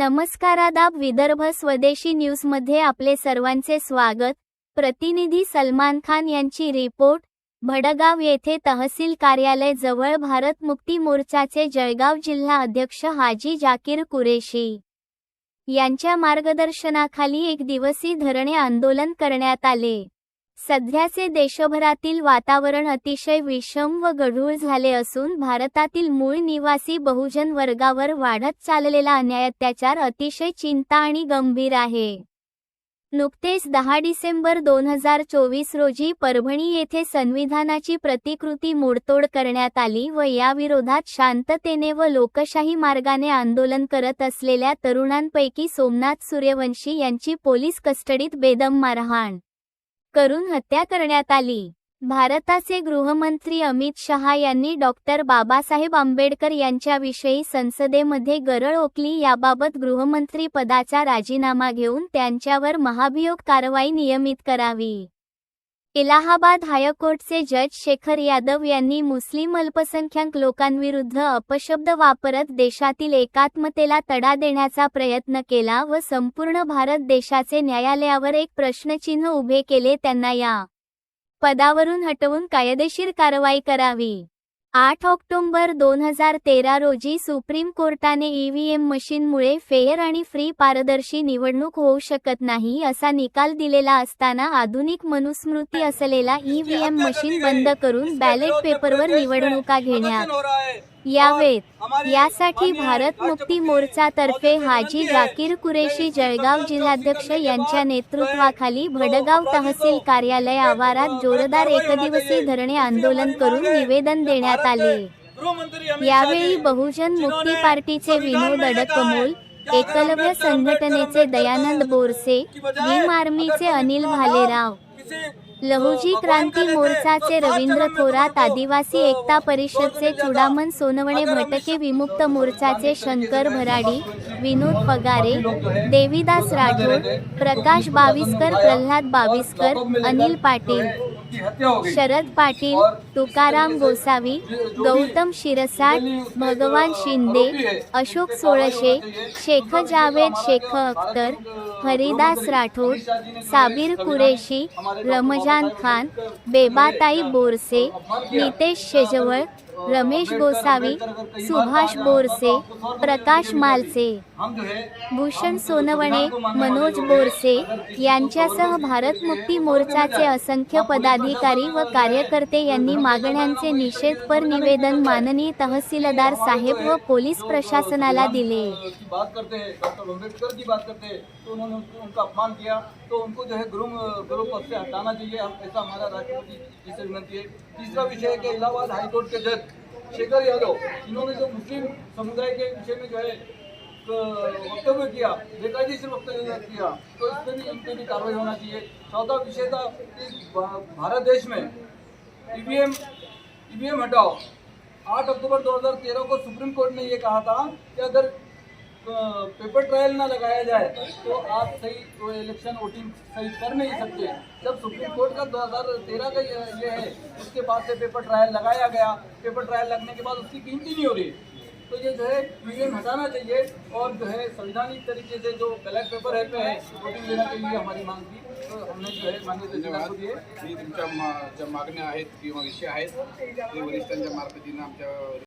नमस्कारादाब विदर्भ स्वदेशी न्यूजमध्ये आपले सर्वांचे स्वागत. प्रतिनिधी सलमान खान यांची रिपोर्ट भडगाव येथे तहसील कार्यालय जवळ भारत मुक्ती मोर्चाचे जळगाव जिल्हा अध्यक्ष हाजी जाकीर कुरेशी यांच्या मार्गदर्शनाखाली एक दिवसीय धरणे आंदोलन करण्यात आले. सध्याचे देशभरातील वातावरण अतिशय विषम व गढूळ झाले असून भारतातील मूळ निवासी बहुजन वर्गावर वाढत चाललेला अन्याय अत्याचार अतिशय चिंता आणि गंभीर आहे. नुकतेच दहा डिसेंबर दोन हजार चोवीस रोजी परभणी येथे संविधानाची प्रतिकृती मोडतोड करण्यात आली व याविरोधात शांततेने व लोकशाही मार्गाने आंदोलन करत असलेल्या तरुणांपैकी सोमनाथ सूर्यवंशी यांची पोलीस कस्टडीत बेदम मारहाण करून हत्या करण्यात आली. भारताचे गृहमंत्री अमित शहा यांनी डॉक्टर बाबासाहेब आंबेडकर यांच्याविषयी संसदेमध्ये गरळ ओकली याबाबत गृहमंत्री पदाचा राजीनामा घेऊन त्यांच्यावर महाभियोग कारवाई नियमित करावी. इलाहाबाद हायकोर्टचे जज शेखर यादव यांनी मुस्लिम अल्पसंख्याक लोकांविरुद्ध अपशब्द वापरत देशातील एकात्मतेला तडा देण्याचा प्रयत्न केला व संपूर्ण भारत देशाचे न्यायालयावर एक प्रश्नचिन्ह उभे केले त्यांना या पदावरून हटवून कायदेशीर कारवाई करावी. आठ ऑक्टोंबर दोन हजार तेरा रोजी सुप्रीम कोर्टाने ईव्हीएम मशीनमुळे फेअर आणि फ्री पारदर्शी निवडणूक होऊ शकत नाही असा निकाल दिलेला असताना आधुनिक मनुस्मृती असलेला ईव्हीएम मशीन बंद करून बॅलेट पेपरवर निवडणुका घेण्यात यावेत. यासाठी भारत मुक्ती मोर्चातर्फे हाजी जाकीर कुरेशी जळगाव जिल्हाध्यक्ष यांच्या नेतृत्वाखाली भडगाव तहसील कार्यालय आवारात जोरदार एकदिवसीय धरणे आंदोलन करून निवेदन देण्यात आले. यावेळी बहुजन मुक्ती पार्टीचे विनोद अडकमोल एकलव्य संघटनेचे दयानंद बोरसे भीम आर्मीचे अनिल भालेराव. लहुजी क्रांती मोर्चाचे रवींद्र थोरात आदिवासी एकता परिषदचे चुडामन सोनवणे भटके विमुक्त मोर्चाचे शंकर भराडी विनोद पगारे देवीदास राठोड प्रकाश बाविस्कर प्रल्हाद बाविस्कर अनिल पाटील. शरद पाटील तुकाराम गोसावी गौतम शिरसाट भगवान शिंदे अशोक सोळशे शेख जावेद शेख अख्तर हरिदास राठोड साबीर कुरेशी रमजान खान बेबाताई बोरसे नितेश शेजवळ रमेश गोसावी सुभाष बोरसे प्रकाश मालसे। भूषण सोनवणे मनोज बोरसे यांच्यासह भारत मुक्ती मोर्चाचे असंख्य पदाधिकारी व कार्यकर्ते यांनी मागण्यांचे निषेधपर निवेदन माननीय तहसीलदार साहेब व पोलीस प्रशासनाला दिले. की बात करते हैं डॉक्टर अम्बेडकर की बात करते हैं तो उन्होंने उनको- उनका अपमान किया तो उनको जो है गुरु गुरु पद से हटाना चाहिए। हम ऐसा हमारा राष्ट्रपति जी से विनती है। तीसरा विषय है कि इलाहाबाद हाईकोर्ट के जज शेखर यादव इन्होंने जो मुस्लिम समुदाय के विषय में जो है वक्तव्य किया, बेकायदेशीर वक्तव्य किया तो इस पर भी इन पर भी कार्रवाई होना चाहिए। चौथा विषय था कि भारत देश में ईवीएम ईवीएम हटाओ। आठ अक्टूबर 2013 को सुप्रीम कोर्ट ने ये कहा था कि अगर पेपर ट्रायल ना लगाया जाए तो आप सही, वो इलेक्शन वोटिंग सही कर नहीं सकते। जब सुप्रीम कोर्ट का 2013 का ये है, उसके बाद से पेपर ट्रायल लगाया गया। पेपर ट्रायल लगने के बाद उसकी गिनती नहीं हो रही। तो ये जो है ईवीएम हटाना चाहिए और जो है संवैधानिक तरीके से जो बैलेट पेपर है पे है वोटिंग देने के लिए हमारी मांग थी तो हमने जो है माननीय तहसीलदार मी तुमच्या मा- ज्या मागण्या आहेत किंवा विषय आहेत ते वरिष्ठांच्या मार्फतीनं आमच्या